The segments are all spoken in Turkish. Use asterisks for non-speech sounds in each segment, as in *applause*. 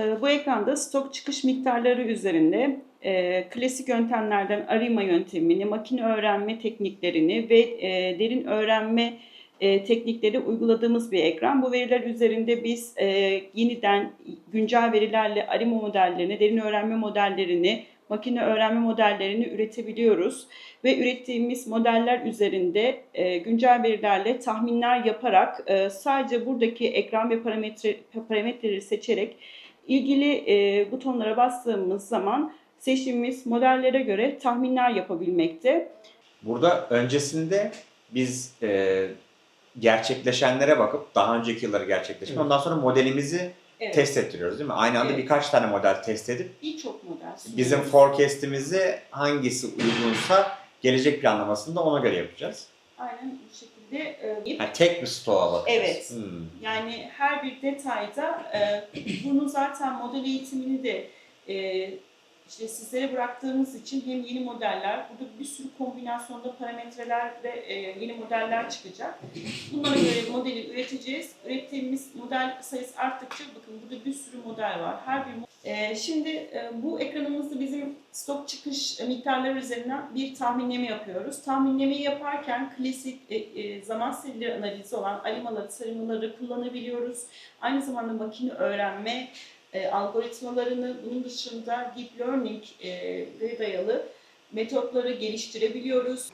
Ee, Bu ekranda stok çıkış miktarları üzerinde e, klasik yöntemlerden arima yöntemini, makine öğrenme tekniklerini ve e, derin öğrenme e, teknikleri uyguladığımız bir ekran. Bu veriler üzerinde biz e, yeniden güncel verilerle arima modellerini, derin öğrenme modellerini, makine öğrenme modellerini üretebiliyoruz. Ve ürettiğimiz modeller üzerinde güncel verilerle tahminler yaparak sadece buradaki ekran ve parametre parametreleri seçerek ilgili e, butonlara bastığımız zaman seçtiğimiz modellere göre tahminler yapabilmekte. Burada öncesinde biz e, gerçekleşenlere bakıp daha önceki yılları gerçekleşmiş. Evet. Ondan sonra modelimizi Evet. test ettiriyoruz değil mi? Aynı anda Evet. birkaç tane model test edip Birçok model sunuyoruz. bizim forecast'imizi hangisi uygunsa gelecek planlamasını da ona göre yapacağız. Aynen bu şekilde. E, Ha, tek bir stoğa bakacağız. Evet. Hmm. Yani her bir detayda e, *clears throat* bunu zaten model eğitimini de e, işte sizlere bıraktığımız için hem yeni modeller, burada bir sürü kombinasyonda parametreler ve e, yeni modeller çıkacak. Bunlara göre modeli üreteceğiz. Ürettiğimiz model sayısı arttıkça bakın burada bir sürü model var. Her bir E, şimdi e, bu ekranımızda bizim stok çıkış miktarları üzerinden bir tahminleme yapıyoruz. Tahminlemeyi yaparken klasik zaman serileri analizi olan alimaları, sarımaları kullanabiliyoruz. Aynı zamanda makine öğrenme e, algoritmalarını, bunun dışında deep learning e, dayalı metotları geliştirebiliyoruz.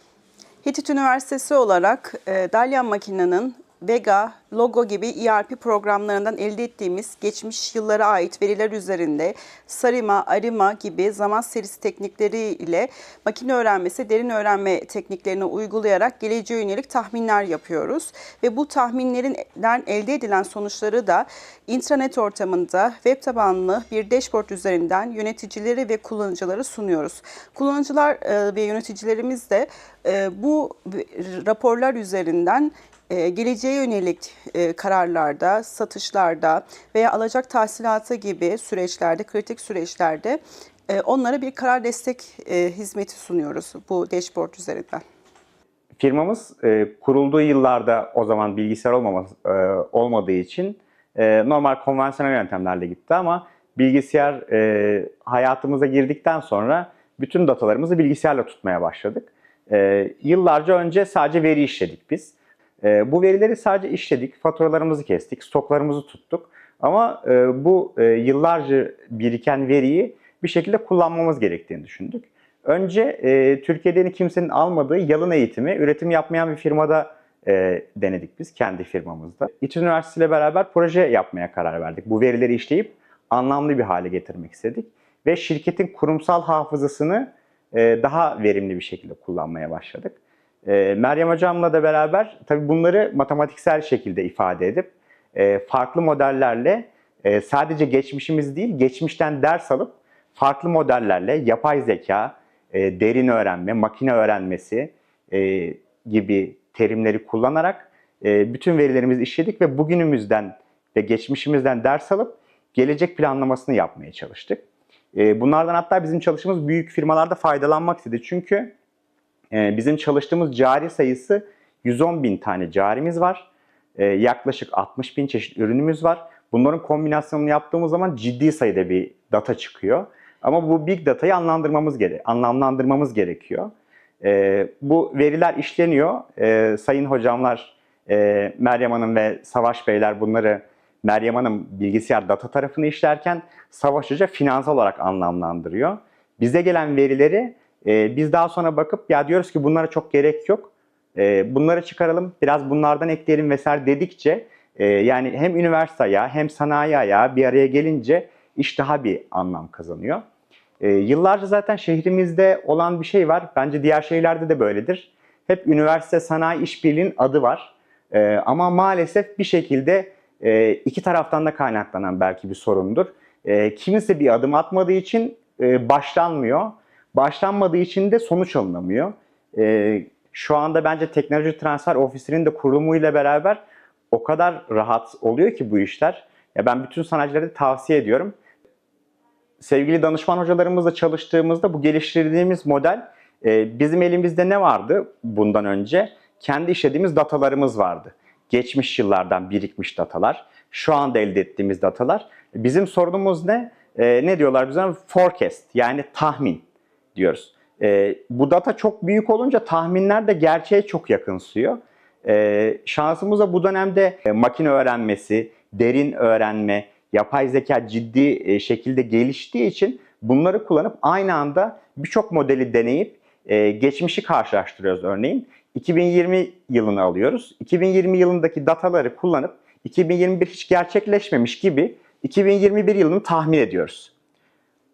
Hitit Üniversitesi olarak e, Dalyan Makina'nın Vega, Logo gibi ERP programlarından elde ettiğimiz geçmiş yıllara ait veriler üzerinde Sarima, Arima gibi zaman serisi teknikleri ile makine öğrenmesi, derin öğrenme tekniklerini uygulayarak geleceğe yönelik tahminler yapıyoruz. Ve bu tahminlerinden elde edilen sonuçları da intranet ortamında web tabanlı bir dashboard üzerinden yöneticileri ve kullanıcıları sunuyoruz. Kullanıcılar e, ve yöneticilerimiz de e, bu raporlar üzerinden e, geleceğe yönelik e, kararlarda, satışlarda veya alacak tahsilatı gibi süreçlerde, kritik süreçlerde e, onlara bir karar destek e, hizmeti sunuyoruz bu dashboard üzerinden. Firmamız e, kurulduğu yıllarda o zaman bilgisayar olmaması, e, olmadığı için e, normal konvansiyonel yöntemlerle gitti ama bilgisayar e, hayatımıza girdikten sonra bütün datalarımızı bilgisayarla tutmaya başladık. E, yıllarca önce sadece veri işledik biz. E, bu verileri sadece işledik, faturalarımızı kestik, stoklarımızı tuttuk. Ama e, bu e, yıllarca biriken veriyi bir şekilde kullanmamız gerektiğini düşündük. Önce e, Türkiye'de kimsenin almadığı yalın eğitimi üretim yapmayan bir firmada e, denedik biz kendi firmamızda. İTÜ Üniversitesi ile beraber proje yapmaya karar verdik. Bu verileri işleyip anlamlı bir hale getirmek istedik. Ve şirketin kurumsal hafızasını e, daha verimli bir şekilde kullanmaya başladık. E, Meryem Hocam'la da beraber tabii bunları matematiksel şekilde ifade edip e, farklı modellerle e, sadece geçmişimiz değil, geçmişten ders alıp farklı modellerle yapay zeka, e, derin öğrenme, makine öğrenmesi gibi terimleri kullanarak bütün verilerimizi işledik ve bugünümüzden ve geçmişimizden ders alıp gelecek planlamasını yapmaya çalıştık. Bunlardan hatta bizim çalıştığımız büyük firmalarda faydalanmak istedi. Çünkü bizim çalıştığımız cari sayısı 110 bin tane carimiz var. E, yaklaşık 60 bin çeşit ürünümüz var. Bunların kombinasyonunu yaptığımız zaman ciddi sayıda bir data çıkıyor. Ama bu big data'yı anlamlandırmamız, gere anlamlandırmamız gerekiyor. E, bu veriler işleniyor. E, sayın hocamlar e, Meryem Hanım ve Savaş Beyler bunları Meryem Hanım bilgisayar data tarafını işlerken Savaş Hoca finansal olarak anlamlandırıyor. Bize gelen verileri e, biz daha sonra bakıp ya diyoruz ki bunlara çok gerek yok. E, bunları çıkaralım, biraz bunlardan ekleyelim vesaire dedikçe e, yani hem üniversite ayağı hem sanayi ayağı bir araya gelince iş daha bir anlam kazanıyor. E, yıllarca zaten şehrimizde olan bir şey var. Bence diğer şehirlerde de böyledir. Hep üniversite sanayi işbirliğinin adı var. E, ama maalesef bir şekilde e, iki taraftan da kaynaklanan belki bir sorundur. E, kimse bir adım atmadığı için e, başlanmıyor. Başlanmadığı için de sonuç alınamıyor. E, şu anda bence teknoloji transfer ofisinin de kurulumuyla beraber o kadar rahat oluyor ki bu işler. Ya ben bütün sanayicilere tavsiye ediyorum. Sevgili danışman hocalarımızla çalıştığımızda bu geliştirdiğimiz model e, bizim elimizde ne vardı bundan önce? Kendi işlediğimiz datalarımız vardı. geçmiş yıllardan birikmiş datalar, şu anda elde ettiğimiz datalar. Bizim sorunumuz ne? Ee, ne diyorlar bize? Forecast yani tahmin diyoruz. Ee, bu data çok büyük olunca tahminler de gerçeğe çok yakınsıyor. Ee, şansımıza bu dönemde e, makine öğrenmesi, derin öğrenme, yapay zeka ciddi e, şekilde geliştiği için bunları kullanıp aynı anda birçok modeli deneyip e, geçmişi karşılaştırıyoruz örneğin. 2020 yılını alıyoruz. 2020 yılındaki dataları kullanıp 2021 hiç gerçekleşmemiş gibi 2021 yılını tahmin ediyoruz.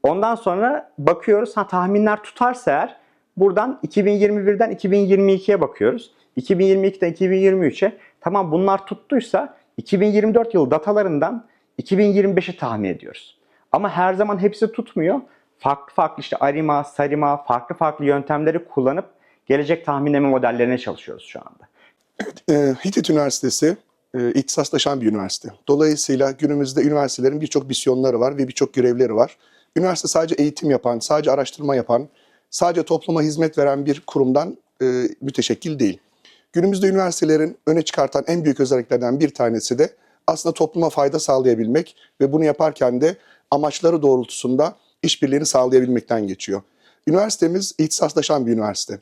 Ondan sonra bakıyoruz ha tahminler tutarsa eğer buradan 2021'den 2022'ye bakıyoruz. 2022'den 2023'e tamam bunlar tuttuysa 2024 yılı datalarından 2025'i tahmin ediyoruz. Ama her zaman hepsi tutmuyor. Farklı farklı işte arima, sarima, farklı farklı yöntemleri kullanıp gelecek tahminleme modellerine çalışıyoruz şu anda. E, Hitit Üniversitesi e, ihtisaslaşan bir üniversite. Dolayısıyla günümüzde üniversitelerin birçok misyonları var ve birçok görevleri var. Üniversite sadece eğitim yapan, sadece araştırma yapan, sadece topluma hizmet veren bir kurumdan e, müteşekkil değil. Günümüzde üniversitelerin öne çıkartan en büyük özelliklerden bir tanesi de aslında topluma fayda sağlayabilmek ve bunu yaparken de amaçları doğrultusunda işbirliğini sağlayabilmekten geçiyor. Üniversitemiz ihtisaslaşan bir üniversite.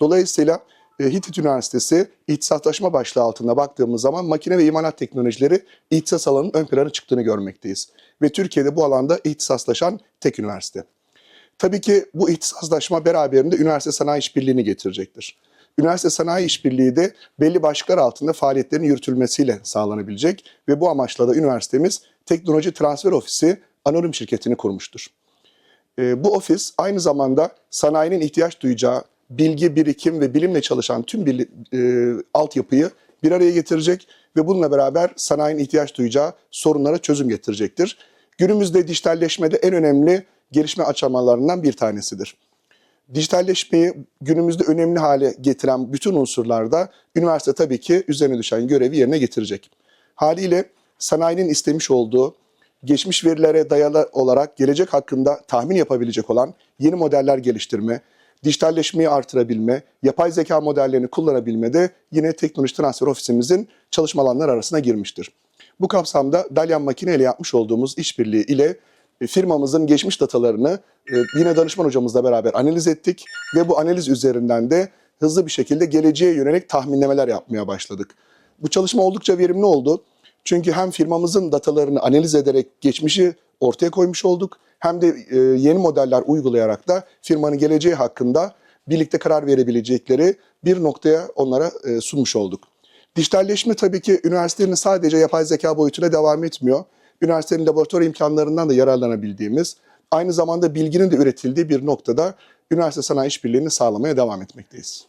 Dolayısıyla Hitit Üniversitesi ihtisaslaşma başlığı altında baktığımız zaman makine ve imalat teknolojileri ihtisas alanının ön plana çıktığını görmekteyiz. Ve Türkiye'de bu alanda ihtisaslaşan tek üniversite. Tabii ki bu ihtisaslaşma beraberinde üniversite sanayi işbirliğini getirecektir. Üniversite sanayi işbirliği de belli başlıklar altında faaliyetlerin yürütülmesiyle sağlanabilecek ve bu amaçla da üniversitemiz Teknoloji Transfer Ofisi anonim şirketini kurmuştur. E, bu ofis aynı zamanda sanayinin ihtiyaç duyacağı bilgi, birikim ve bilimle çalışan tüm bir, e, altyapıyı bir araya getirecek ve bununla beraber sanayinin ihtiyaç duyacağı sorunlara çözüm getirecektir. Günümüzde dijitalleşmede en önemli gelişme aşamalarından bir tanesidir. Dijitalleşmeyi günümüzde önemli hale getiren bütün unsurlarda üniversite tabii ki üzerine düşen görevi yerine getirecek. Haliyle sanayinin istemiş olduğu geçmiş verilere dayalı olarak gelecek hakkında tahmin yapabilecek olan yeni modeller geliştirme, dijitalleşmeyi artırabilme, yapay zeka modellerini kullanabilme de yine teknoloji transfer ofisimizin çalışma alanları arasına girmiştir. Bu kapsamda Dalyan Makine ile yapmış olduğumuz işbirliği ile e, firmamızın geçmiş datalarını e, yine danışman hocamızla beraber analiz ettik ve bu analiz üzerinden de hızlı bir şekilde geleceğe yönelik tahminlemeler yapmaya başladık. Bu çalışma oldukça verimli oldu. Çünkü hem firmamızın datalarını analiz ederek geçmişi ortaya koymuş olduk hem de e, yeni modeller uygulayarak da firmanın geleceği hakkında birlikte karar verebilecekleri bir noktaya onlara e, sunmuş olduk. Dijitalleşme tabii ki üniversitenin sadece yapay zeka boyutuna devam etmiyor. Üniversitenin laboratuvar imkanlarından da yararlanabildiğimiz, aynı zamanda bilginin de üretildiği bir noktada üniversite sanayi işbirliğini sağlamaya devam etmekteyiz.